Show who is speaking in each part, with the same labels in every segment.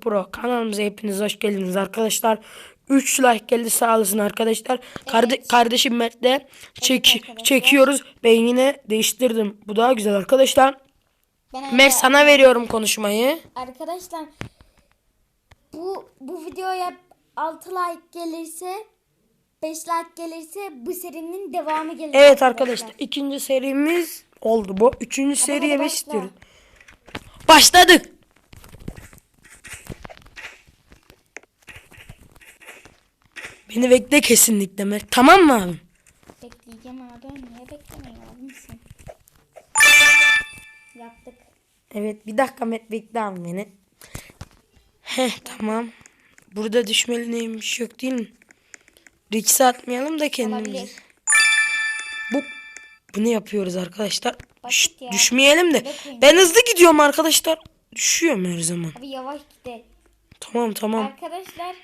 Speaker 1: Pro kanalımıza hepiniz hoş geldiniz arkadaşlar. 3 like geldi sağ olasın arkadaşlar. Karde- kardeşim Mert'le çek
Speaker 2: arkadaşlar.
Speaker 1: çekiyoruz. Ben yine değiştirdim. Bu daha güzel arkadaşlar.
Speaker 2: Ben
Speaker 1: Mert sana veriyorum konuşmayı.
Speaker 2: Arkadaşlar bu bu videoya 6 like gelirse 5 like gelirse bu serinin devamı gelir.
Speaker 1: Evet arkadaşlar ikinci serimiz oldu bu. Üçüncü seriye
Speaker 2: başla.
Speaker 1: istiyoruz? Başladık. Beni bekle kesinlikle Mert. Tamam mı abi?
Speaker 2: Bekleyeceğim abi. Niye beklemeyin abi mısın? Yaptık.
Speaker 1: Evet bir dakika Met bekle abi beni. Heh tamam. Burada düşmeli neymiş yok değil mi? Riks'i atmayalım da kendimizi.
Speaker 2: Olabilir.
Speaker 1: Bu bunu yapıyoruz arkadaşlar. Şşt,
Speaker 2: ya.
Speaker 1: düşmeyelim de. Ben hızlı gidiyorum arkadaşlar. Düşüyorum her zaman.
Speaker 2: Abi yavaş gidelim.
Speaker 1: Tamam tamam.
Speaker 2: Arkadaşlar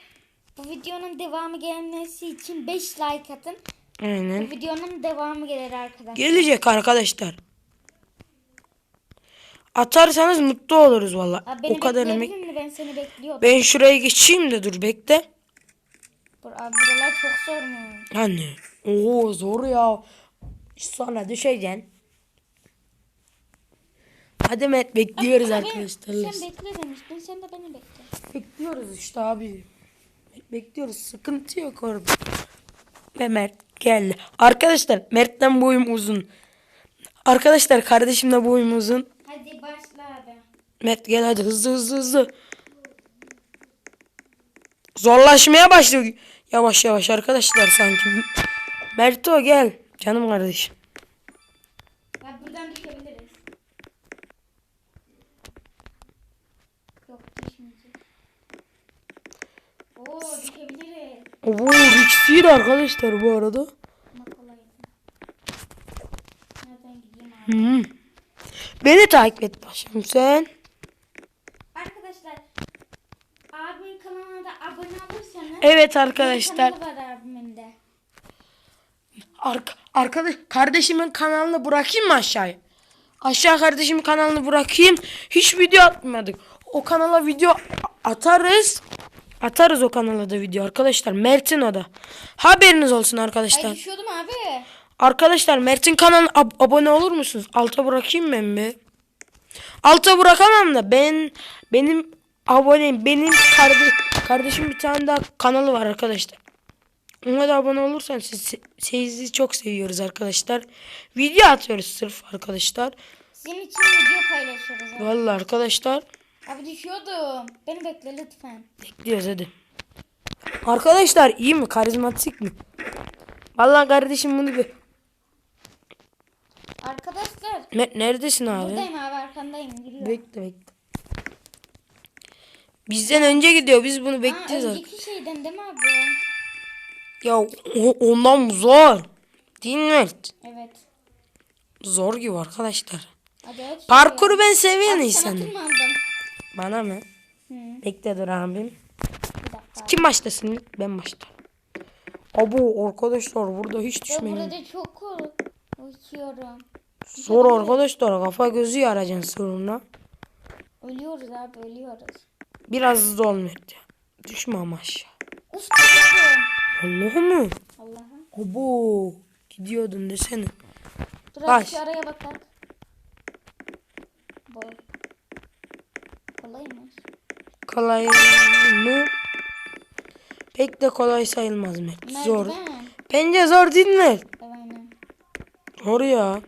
Speaker 2: bu videonun devamı gelmesi için 5 like atın.
Speaker 1: Aynen.
Speaker 2: Bu videonun devamı gelir arkadaşlar.
Speaker 1: Gelecek arkadaşlar. Atarsanız mutlu oluruz valla. O kadar emek.
Speaker 2: Ben seni bekliyordum.
Speaker 1: Ben şuraya geçeyim de dur bekle.
Speaker 2: Dur abi buralar çok zor mu?
Speaker 1: Anne. Oo zor ya. Sonra düşeceksin. Hadi Mert bekliyoruz
Speaker 2: Abi,
Speaker 1: arkadaşlar.
Speaker 2: Sen bekle demiştin. Sen de beni bekle.
Speaker 1: Bekliyoruz işte abi. Bekliyoruz. Sıkıntı yok orada. Ve Mert geldi. Arkadaşlar Mert'ten boyum uzun. Arkadaşlar kardeşimle boyum uzun.
Speaker 2: Hadi başla abi.
Speaker 1: Mert gel hadi hızlı hızlı hızlı. Zorlaşmaya başlıyor. Yavaş yavaş arkadaşlar sanki. Merto gel. Canım kardeşim.
Speaker 2: Ya buradan düşebiliriz. Yok düşmeyecek. Oo düşebiliriz.
Speaker 1: Oo riskli arkadaşlar bu arada. Hmm. Beni takip et başım sen.
Speaker 2: Arkadaşlar abimin kanalına da abone olursanız
Speaker 1: Evet arkadaşlar. Arka, arkadaş kardeşimin kanalını bırakayım mı aşağıya? Aşağı kardeşimin kanalını bırakayım. Hiç video atmadık. O kanala video atarız. Atarız o kanala da video arkadaşlar. Mert'in da. Haberiniz olsun arkadaşlar.
Speaker 2: Ay düşüyordum abi.
Speaker 1: Arkadaşlar Mert'in kanalına ab- abone olur musunuz? Alta bırakayım ben bir. Alta bırakamam da ben benim aboneyim. Benim kardeş, kardeşim bir tane daha kanalı var arkadaşlar. Ona da abone olursan siz, sizi çok seviyoruz arkadaşlar. Video atıyoruz sırf arkadaşlar.
Speaker 2: Senin için video paylaşıyoruz. Abi,
Speaker 1: Vallahi arkadaşlar
Speaker 2: abi düşüyordum. Beni bekle lütfen.
Speaker 1: bekliyoruz hadi. Arkadaşlar iyi mi? Karizmatik mi? Vallahi kardeşim bunu bir...
Speaker 2: Arkadaşlar
Speaker 1: Mert neredesin abi?
Speaker 2: buradayım abi arkandayım. Giriyorum.
Speaker 1: Bekle bekle. Bizden önce gidiyor. Biz bunu
Speaker 2: Aa,
Speaker 1: bekliyoruz. artık.
Speaker 2: önceki şeyden değil mi abi?
Speaker 1: Ya ondan zor. Değil mi?
Speaker 2: Evet.
Speaker 1: Zor gibi arkadaşlar.
Speaker 2: Hadi.
Speaker 1: Parkuru ben
Speaker 2: sana
Speaker 1: insanım. Bana mı?
Speaker 2: Hı,
Speaker 1: Bekle dur abim. Kim başlasın? Ben başlarım. Abo arkadaşlar burada hiç
Speaker 2: Ya
Speaker 1: düşmeyin.
Speaker 2: burada çok kork- uçuyorum.
Speaker 1: Zor arkadaşlar. Kafa gözü yaracaksın sorunla.
Speaker 2: Ölüyoruz abi ölüyoruz.
Speaker 1: Biraz hızlı ol Mert ya. Düşme ama aşağı.
Speaker 2: Uf düşüyorum.
Speaker 1: Allah'ım. Abo. Gidiyordun desene.
Speaker 2: Dur
Speaker 1: Baş.
Speaker 2: abi şu araya Boy. Kolaymış.
Speaker 1: Kolay mı? Pek de kolay sayılmaz Mert. Zor. Bence zor değil mi?
Speaker 2: Aynen.
Speaker 1: Zor ya.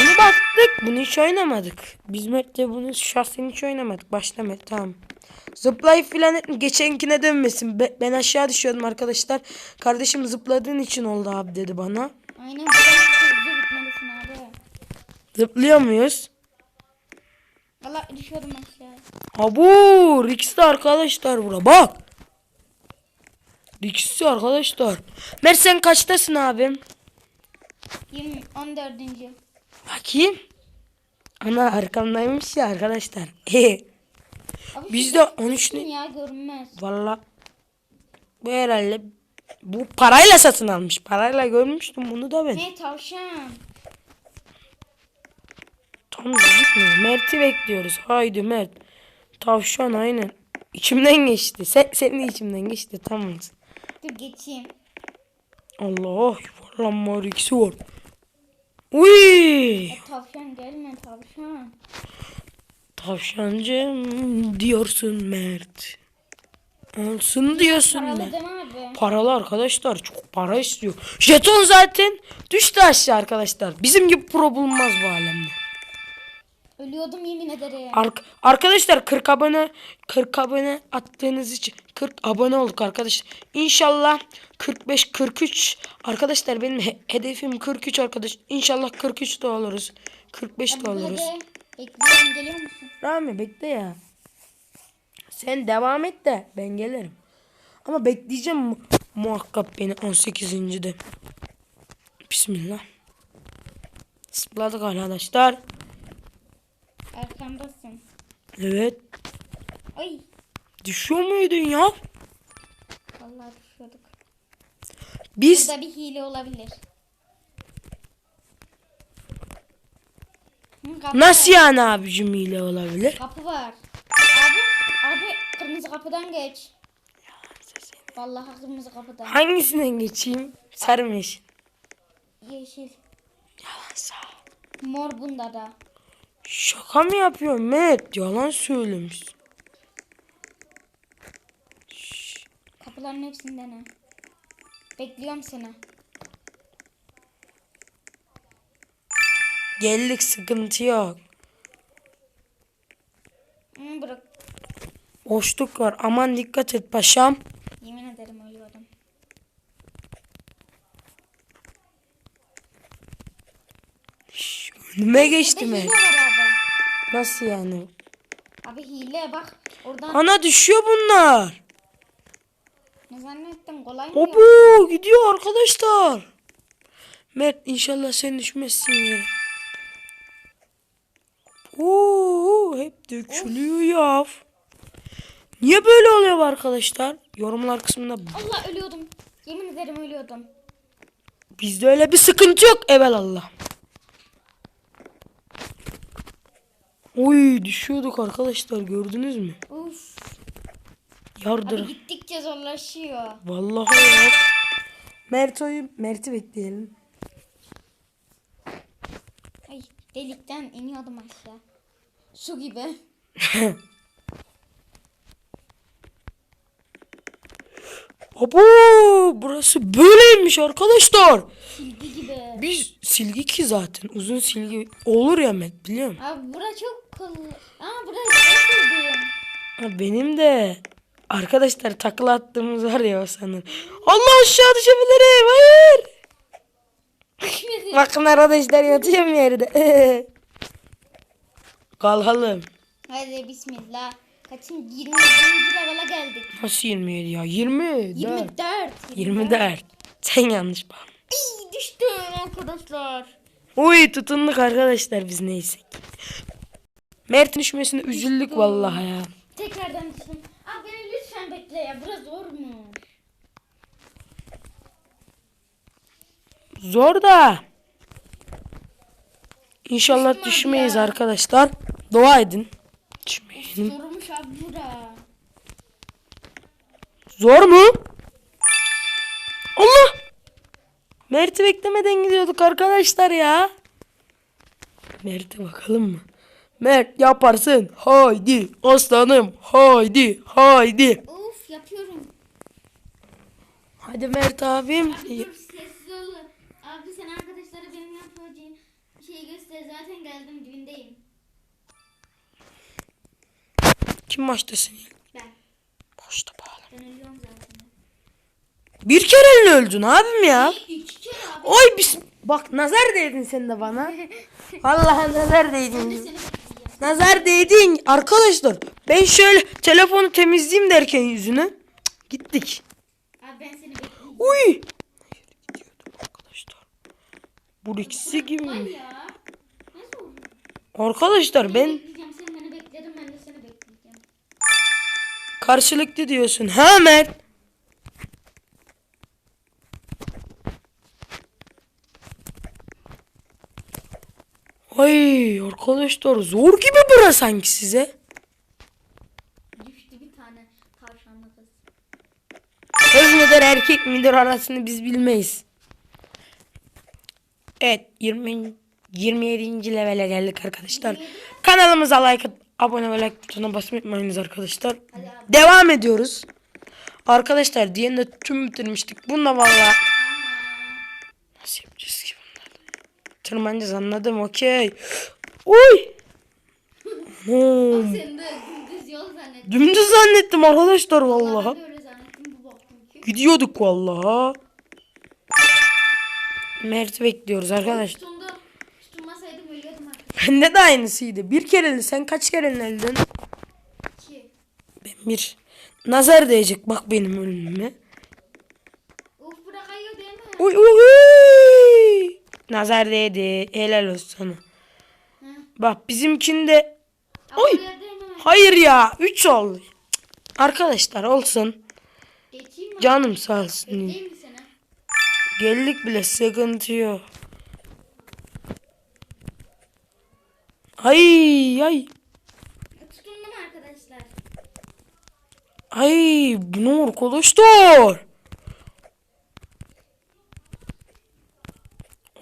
Speaker 1: Bunu baktık. Bunu hiç oynamadık. Biz Mert'le bunu şahsen hiç oynamadık. Başla Mert tamam. Zıplayıp filan etme. Geçenkine dönmesin. Be- ben aşağı düşüyordum arkadaşlar. Kardeşim zıpladığın için oldu abi dedi bana.
Speaker 2: Aynen.
Speaker 1: Zıplıyor muyuz?
Speaker 2: Valla düşüyordum aşağıya.
Speaker 1: Abu Rix'te arkadaşlar bura. Bak. Rix'te arkadaşlar. Mert sen kaçtasın abim?
Speaker 2: 20, 14.
Speaker 1: Bakayım. Ana arkamdaymış ya arkadaşlar.
Speaker 2: Abi
Speaker 1: Biz de 13
Speaker 2: kim
Speaker 1: ne?
Speaker 2: ya görünmez.
Speaker 1: Valla bu herhalde bu parayla satın almış. Parayla görmüştüm bunu da ben.
Speaker 2: Ne tavşan.
Speaker 1: Tam gözükmüyor. Mert'i bekliyoruz. Haydi Mert. Tavşan aynen. İçimden geçti. Sen, senin de içimden geçti. Tamam.
Speaker 2: Dur geçeyim.
Speaker 1: Allah yuvarlanma var ikisi var. Uy!
Speaker 2: E, tavşan gelme tavşan.
Speaker 1: Tavşancım diyorsun Mert. Olsun diyorsun
Speaker 2: Paralı
Speaker 1: Mert. Paralı arkadaşlar çok para istiyor. Jeton zaten düştü aşağı arkadaşlar. Bizim gibi pro bulunmaz bu alemde.
Speaker 2: Ölüyordum yemin ederim.
Speaker 1: Ark- arkadaşlar 40 abone 40 abone attığınız için 40 abone olduk arkadaşlar. İnşallah 45 43 arkadaşlar benim he- hedefim 43 arkadaş. İnşallah 43 de oluruz. 45 de oluruz.
Speaker 2: Bekliyorum geliyor musun?
Speaker 1: Rami bekle ya. Sen devam et de ben gelirim. Ama bekleyeceğim mu- muhakkak beni 18. de. Bismillah. Zıpladık arkadaşlar.
Speaker 2: Arkamdasın.
Speaker 1: Evet.
Speaker 2: Ay.
Speaker 1: Düşüyor muydun ya?
Speaker 2: Vallahi düşüyorduk.
Speaker 1: Biz
Speaker 2: Burada bir hile olabilir. Hı, kapı
Speaker 1: nasıl
Speaker 2: var.
Speaker 1: yani abicim hile olabilir?
Speaker 2: Kapı var. Abi, abi kırmızı kapıdan geç. Vallahi kırmızı kapıdan.
Speaker 1: Hangisinden geçeyim? Sarı mı yeşil?
Speaker 2: Yeşil.
Speaker 1: Yalansa.
Speaker 2: Mor bunda da.
Speaker 1: Şaka mı yapıyorsun Mert? Yalan söylemiş.
Speaker 2: Kapıların hepsinden ha. Bekliyorum seni.
Speaker 1: Geldik sıkıntı yok.
Speaker 2: Hı, bırak.
Speaker 1: Boşluk var. Aman dikkat et paşam.
Speaker 2: Yemin ederim ölüyordum.
Speaker 1: Önüme geçti mi? Nasıl yani?
Speaker 2: Abi hile bak. Oradan
Speaker 1: Ana düşüyor bunlar.
Speaker 2: ne zannettin kolay mı?
Speaker 1: Obu gidiyor arkadaşlar. Mert inşallah sen düşmezsin yere. Oo hep dökülüyor ya. Niye böyle oluyor arkadaşlar? Yorumlar kısmında
Speaker 2: Allah ölüyordum. Yemin ederim ölüyordum.
Speaker 1: bizde öyle bir sıkıntı yok evelallah. Oy düşüyorduk arkadaşlar gördünüz mü?
Speaker 2: Uf.
Speaker 1: Yardır.
Speaker 2: Abi gittikçe zorlaşıyor.
Speaker 1: Vallahi ya. Mert'oyu Mert'i bekleyelim.
Speaker 2: Ay delikten iniyordum aşağı. Su gibi.
Speaker 1: Abo burası böyleymiş arkadaşlar.
Speaker 2: Silgi gibi.
Speaker 1: Biz silgi ki zaten uzun silgi olur ya Mert biliyor musun?
Speaker 2: Abi bura çok kıl. Aa bura çok sevdiğim.
Speaker 1: Ha, benim de arkadaşlar takla attığımız var ya o sanırım. Allah aşağı düşebilirim hayır. Bakın arkadaşlar yatıyorum yerde. Kalkalım.
Speaker 2: Hadi bismillah. Kaçın 20. levela geldik.
Speaker 1: Nasıl 27 ya? 20.
Speaker 2: 24.
Speaker 1: 24. Sen yanlış bak.
Speaker 2: Ay düştüm arkadaşlar.
Speaker 1: Uy tutunduk arkadaşlar biz neyse. Mert'in düşmesine üzüldük vallahi ya.
Speaker 2: Tekrardan düştüm. Abi beni lütfen bekle ya. Burası zor mu?
Speaker 1: Zor da. İnşallah
Speaker 2: abi
Speaker 1: düşmeyiz
Speaker 2: ya.
Speaker 1: arkadaşlar. Dua edin. Düşmeyelim.
Speaker 2: Zormuş abi bura.
Speaker 1: Zor mu? Allah! Mert'i beklemeden gidiyorduk arkadaşlar ya. Mert'e bakalım mı? Mert yaparsın. Haydi aslanım. Haydi. Haydi.
Speaker 2: Of yapıyorum.
Speaker 1: Hadi Mert abim.
Speaker 2: Abi dur sessiz ol. Abi sen arkadaşlara benim yapacağım şeyi göster. Zaten geldim dibindeyim.
Speaker 1: Kim baştasın?
Speaker 2: Ben.
Speaker 1: Boşta bağlı.
Speaker 2: Ben ölüyorum zaten.
Speaker 1: Bir kere öldün abim ya.
Speaker 2: İki kere abi.
Speaker 1: Oy bis Bak nazar değdin sen de bana. Vallahi nazar değdin. Nazar değdin arkadaşlar. Ben şöyle telefonu temizleyeyim derken yüzüne. Cık, Gittik.
Speaker 2: Abi ben seni bekleyeceğim.
Speaker 1: Uy. Arkadaşlar. Bu ikisi gibi mi? Arkadaşlar ben
Speaker 2: Bekleyeceğim. Sen beni bekledin ben de seni bekleyeceğim.
Speaker 1: karşılıklı diyorsun. Ha Mert? Ay arkadaşlar zor gibi bura sanki size.
Speaker 2: Düştü bir tane. kız.
Speaker 1: Kız mıdır erkek midir arasını biz bilmeyiz. Evet 20 27. levele geldik arkadaşlar. Kanalımıza like abone ve like butonuna basmayı unutmayınız arkadaşlar. Devam ediyoruz. Arkadaşlar diğerini de tüm bitirmiştik. Bunda valla nasıl yapacağız ki bunları? Tırmanacağız anladım okey. Uy. Hmm.
Speaker 2: Sen de dümdüz yol zannettin.
Speaker 1: Dümdüz zannettim arkadaşlar vallahi.
Speaker 2: Ben de öyle zannettim bu baktım ki.
Speaker 1: Gidiyorduk vallahi. Mert bekliyoruz arkadaşlar.
Speaker 2: Tutundu. Tutunmasaydım ölüyordum artık.
Speaker 1: Bende de aynısıydı. Bir kere sen kaç kere öldün?
Speaker 2: İki.
Speaker 1: Ben bir. Nazar değecek bak benim ölümüme.
Speaker 2: Uf bırakıyor değil mi?
Speaker 1: Uy uy uy. Nazar değdi. Helal olsun sana. Bak bizimkinde Oy. hayır ya 3 oldu. Cık. Arkadaşlar olsun. Canım sağ olsun. Geldik bile sıkıntı yok. Ay ay.
Speaker 2: Tutundum arkadaşlar.
Speaker 1: Ay bu ne arkadaşlar?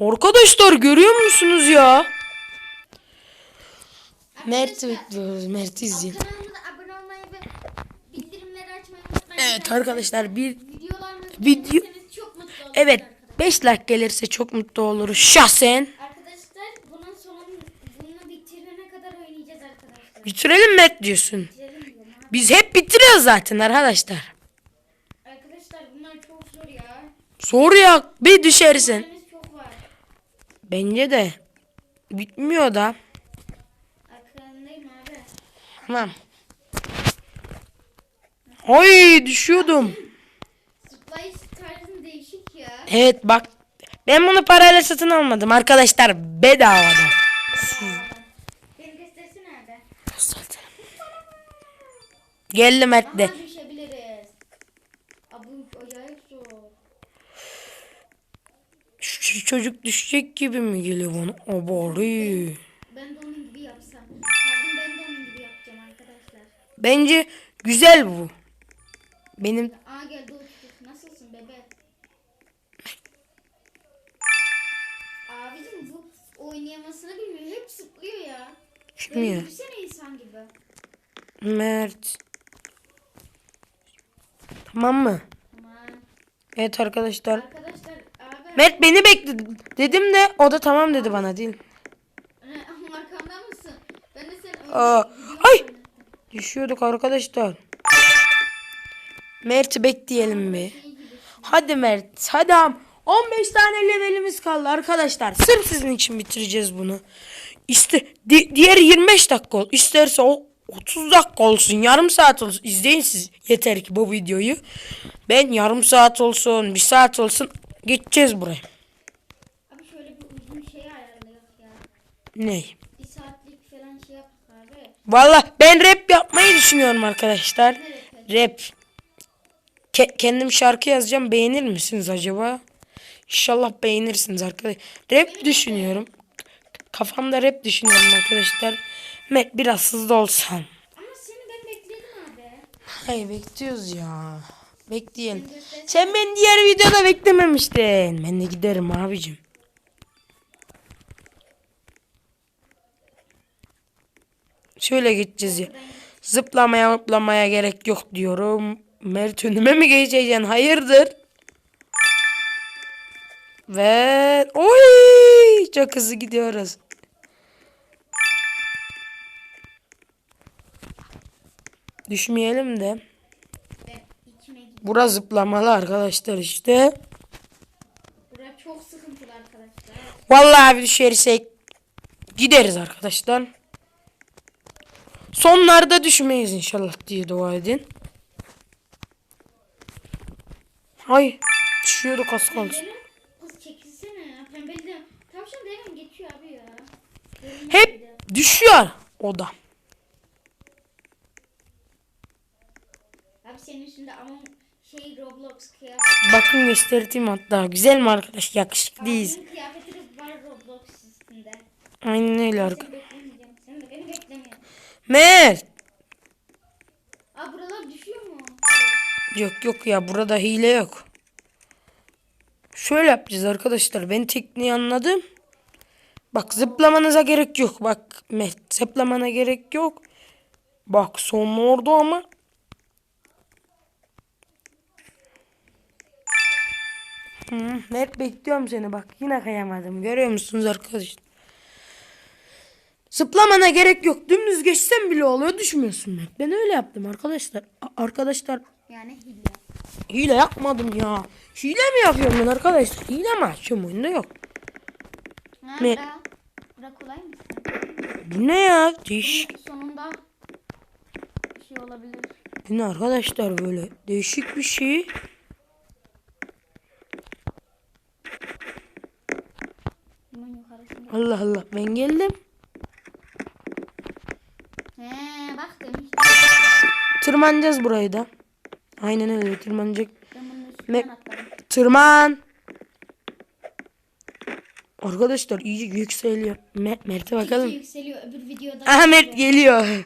Speaker 1: Arkadaşlar görüyor musunuz ya? Mert bekliyoruz. Mert izleyin.
Speaker 2: Kanalımıza abone olmayı ve bildirimleri açmayı unutmayın.
Speaker 1: Evet arkadaşlar bir Video-
Speaker 2: beğenirseniz çok mutlu oluruz
Speaker 1: evet
Speaker 2: arkadaşlar.
Speaker 1: 5 like gelirse çok mutlu oluruz şahsen.
Speaker 2: Arkadaşlar bunun sonunu bunu bitirene kadar oynayacağız arkadaşlar.
Speaker 1: Bitirelim Mert diyorsun.
Speaker 2: Bitirelim.
Speaker 1: Biz hep bitiriyoruz zaten arkadaşlar.
Speaker 2: Arkadaşlar bunlar çok zor ya.
Speaker 1: Zor ya bir düşersin. Bence de bitmiyor da.
Speaker 2: Arkalarındayım abi.
Speaker 1: Tamam. Ay düşüyordum.
Speaker 2: Zıplayış tarzın değişik ya.
Speaker 1: Evet bak. Ben bunu parayla satın almadım arkadaşlar bedavadan.
Speaker 2: Benim gösterisi nerede?
Speaker 1: Geldi Mert de.
Speaker 2: Aha düşebiliriz. Abi acayip zor.
Speaker 1: Şu, çocuk düşecek gibi mi geliyor bana? Abari.
Speaker 2: Ben de onun gibi yapsam. Pardon ben de onun gibi yapacağım arkadaşlar.
Speaker 1: Bence güzel bu. Benim
Speaker 2: Aa geldi o. Nasılsın bebe? Abicim bu oynayamasını bilmiyor. Hep zıplıyor ya. Böyle
Speaker 1: bilmiyor.
Speaker 2: yürüsene insan gibi.
Speaker 1: Mert. Tamam mı?
Speaker 2: Tamam.
Speaker 1: Evet arkadaşlar.
Speaker 2: Arkadaşlar.
Speaker 1: Mert beni bekle dedim de o da tamam dedi bana değil.
Speaker 2: Arkamda mısın? Ben de seni
Speaker 1: Aa, ay! Düşüyorduk arkadaşlar. Mert'i bekleyelim bir. Hadi Mert. Hadi am. 15 tane levelimiz kaldı arkadaşlar. Sırf sizin için bitireceğiz bunu. İşte di- diğer 25 dakika ol. İsterse o 30 dakika olsun. Yarım saat olsun. İzleyin siz yeter ki bu videoyu. Ben yarım saat olsun. Bir saat olsun. Geçeceğiz buraya.
Speaker 2: Abi şöyle bir uzun şey ayarlayak ya.
Speaker 1: Ne?
Speaker 2: Bir saatlik falan şey yapak abi.
Speaker 1: Valla ben rap yapmayı düşünüyorum arkadaşlar. Rap. Ke- kendim şarkı yazacağım. Beğenir misiniz acaba? İnşallah beğenirsiniz arkadaşlar. Rap düşünüyorum. Kafamda rap düşünüyorum arkadaşlar. Met biraz hızlı olsam.
Speaker 2: Ama seni ben bekledim abi.
Speaker 1: Hayır bekliyoruz ya. Bekleyelim. Sen beni diğer videoda beklememiştin. Ben de giderim abicim. Şöyle gideceğiz ya. Zıplamaya zıplamaya gerek yok diyorum. Mert önüme mi geçeceksin? Hayırdır? Ve oy çok hızlı gidiyoruz. Düşmeyelim de. Bura zıplamalı arkadaşlar işte.
Speaker 2: Burası çok sıkıntılı arkadaşlar.
Speaker 1: Vallahi düşersek gideriz arkadaşlar. Sonlarda düşmeyiz inşallah diye dua edin. Ay düşüyorduk az kalsın. Hep düşüyor o da.
Speaker 2: Abi senin üstünde ama şey Roblox kıyafet.
Speaker 1: Bakın göstereyim hatta. Güzel mi arkadaş? Yakışıklıyız.
Speaker 2: Abinin kıyafeti var Roblox üstünde.
Speaker 1: Aynen öyle arkadaş.
Speaker 2: Seni beklemeyeceğim. Sen de beni beklemiyorsun.
Speaker 1: Mert.
Speaker 2: Aa buralar düşüyor mu?
Speaker 1: Yok yok ya burada hile yok. Şöyle yapacağız arkadaşlar. Ben tekniği anladım. Bak zıplamanıza gerek yok. Bak Mert zıplamana gerek yok. Bak son orada ama. Hı, Mert bekliyorum seni bak. Yine kayamadım. Görüyor musunuz arkadaşlar? Zıplamana gerek yok. Dümdüz geçsen bile oluyor. Düşmüyorsun Mert. Ben öyle yaptım arkadaşlar. A- arkadaşlar
Speaker 2: Yani hile.
Speaker 1: Hile yapmadım ya. Hile mi yapıyorum ben arkadaşlar? Hile mi açıyorum oyunda yok. Ne?
Speaker 2: Bura, bura kolay mı?
Speaker 1: Bu ne ya? Değişik.
Speaker 2: Bunun sonunda bir şey olabilir.
Speaker 1: Bu ne arkadaşlar böyle? Değişik bir şey.
Speaker 2: Bunun yukarısında.
Speaker 1: Allah Allah ben geldim.
Speaker 2: He bak demiş.
Speaker 1: Tırmanacağız burayı da. Aynen öyle tırmanacak. Me-. Tırman. Arkadaşlar iyice yükseliyor. Me- Mert'e bakalım.
Speaker 2: İyice yükseliyor. Öbür videoda.
Speaker 1: Aha Mert geliyor.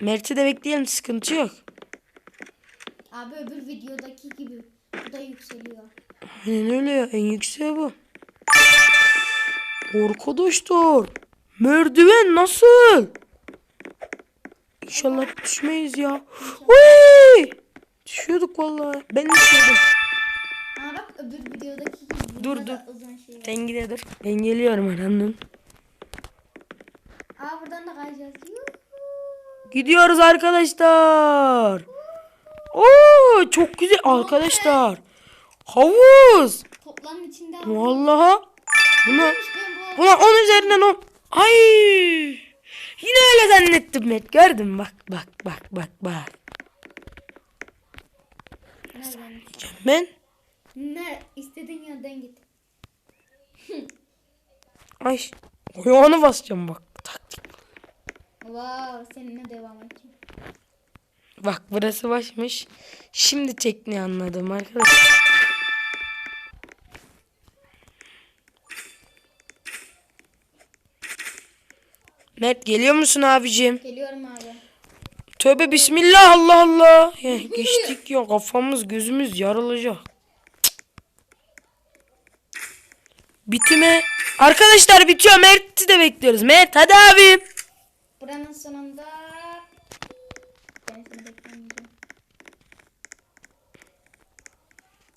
Speaker 1: Mert'i de bekleyelim sıkıntı yok.
Speaker 2: Abi öbür videodaki gibi. Bu da yükseliyor.
Speaker 1: Aynen öyle ya. En yükseği bu. Arkadaşlar. Merdiven nasıl? İnşallah düşmeyiz ya. Uy! Düşüyorduk vallahi. Ben düşüyordum.
Speaker 2: Aa bak öbür videodaki gibi.
Speaker 1: Dur, dur.
Speaker 2: Uzun şey.
Speaker 1: Sen gide dur. Ben geliyorum aranın.
Speaker 2: Aa buradan da kayacağız.
Speaker 1: Gidiyoruz arkadaşlar. Oo çok güzel arkadaşlar. Havuz.
Speaker 2: Toplanın içinde.
Speaker 1: Vallahi. Buna
Speaker 2: İşte bu.
Speaker 1: Ulan on üzerinden on. Ay. Yine öyle zannettim Met. Gördün mü? Bak bak bak bak bak.
Speaker 2: Nereden?
Speaker 1: Ben
Speaker 2: Ne? İstediğin yerden git.
Speaker 1: ay ayağını basacağım bak. Taktik.
Speaker 2: Wow, seninle devam edeceğim.
Speaker 1: Bak burası başmış. Şimdi tekniği anladım arkadaşlar. Mert geliyor musun abicim?
Speaker 2: Geliyorum abi.
Speaker 1: Tövbe bismillah Allah Allah. Ya, geçtik ya kafamız gözümüz yarılacak. Bitime. Arkadaşlar bitiyor. Mert'i de bekliyoruz. Mert hadi abi.
Speaker 2: Buranın sonunda.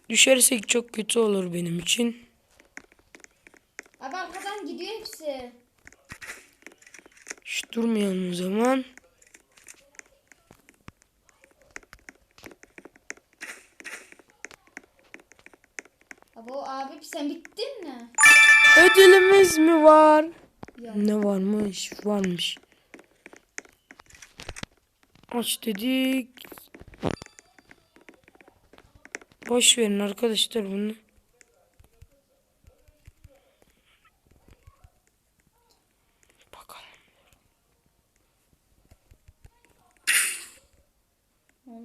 Speaker 1: Düşersek çok kötü olur benim için.
Speaker 2: Abi arkadan gidiyor hepsi.
Speaker 1: Hiç durmayalım o zaman.
Speaker 2: Abi o abi sen bittin mi?
Speaker 1: Ödülümüz mü var?
Speaker 2: Yok.
Speaker 1: Ne varmış? Varmış. Aç dedik. Boş verin arkadaşlar bunu.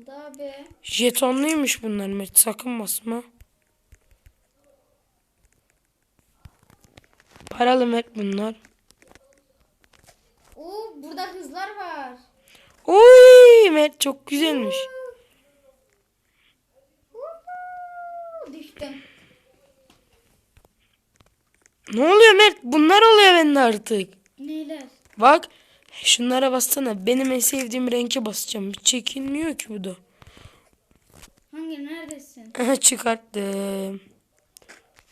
Speaker 2: Oldu abi?
Speaker 1: Jetonluymuş bunlar Mert sakın basma. Paralı Mert bunlar.
Speaker 2: Oo burada hızlar var.
Speaker 1: Oy Mert çok güzelmiş.
Speaker 2: Düştüm.
Speaker 1: Ne oluyor Mert? Bunlar oluyor bende artık.
Speaker 2: Neyler?
Speaker 1: Bak şunlara bassana. Benim en sevdiğim renke basacağım. Çekilmiyor ki bu da.
Speaker 2: Hangi neredesin?
Speaker 1: Çıkarttım.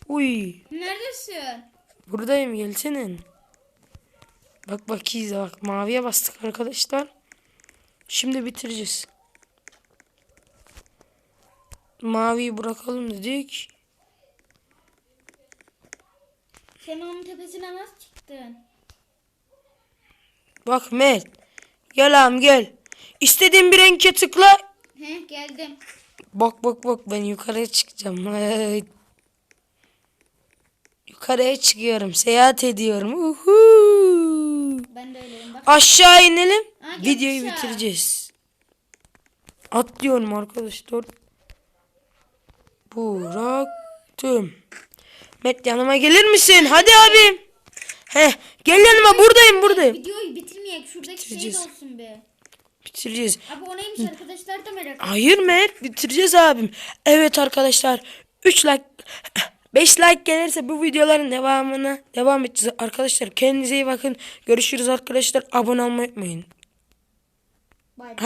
Speaker 1: Uy.
Speaker 2: Neredesin?
Speaker 1: Buradayım gelsene. Bak bak iyice bak. Maviye bastık arkadaşlar. Şimdi bitireceğiz. Maviyi bırakalım dedik.
Speaker 2: Sen onun tepesine nasıl çıktın?
Speaker 1: Bak Mert. Gel ağam gel. İstediğin bir renke tıkla.
Speaker 2: He geldim.
Speaker 1: Bak bak bak ben yukarıya çıkacağım. Yukarıya çıkıyorum. Seyahat ediyorum. Uhu.
Speaker 2: Ben de öyleyim bak.
Speaker 1: Aşağı inelim.
Speaker 2: Gel
Speaker 1: Videoyu
Speaker 2: aşağı.
Speaker 1: bitireceğiz. Atlıyorum arkadaşlar. Bıraktım. Met yanıma gelir misin? Hadi abim. Heh, gel yanıma buradayım buradayım.
Speaker 2: Videoyu bitirmeyek. Şuradaki şey de
Speaker 1: Bitireceğiz.
Speaker 2: olsun be.
Speaker 1: Bitireceğiz.
Speaker 2: Abi o neymiş arkadaşlar da merak ediyor.
Speaker 1: Hayır Mert bitireceğiz abim. Evet arkadaşlar 3 like 5 like gelirse bu videoların devamına devam edeceğiz. Arkadaşlar kendinize iyi bakın. Görüşürüz arkadaşlar. Abone olmayı unutmayın.
Speaker 2: Bay bay.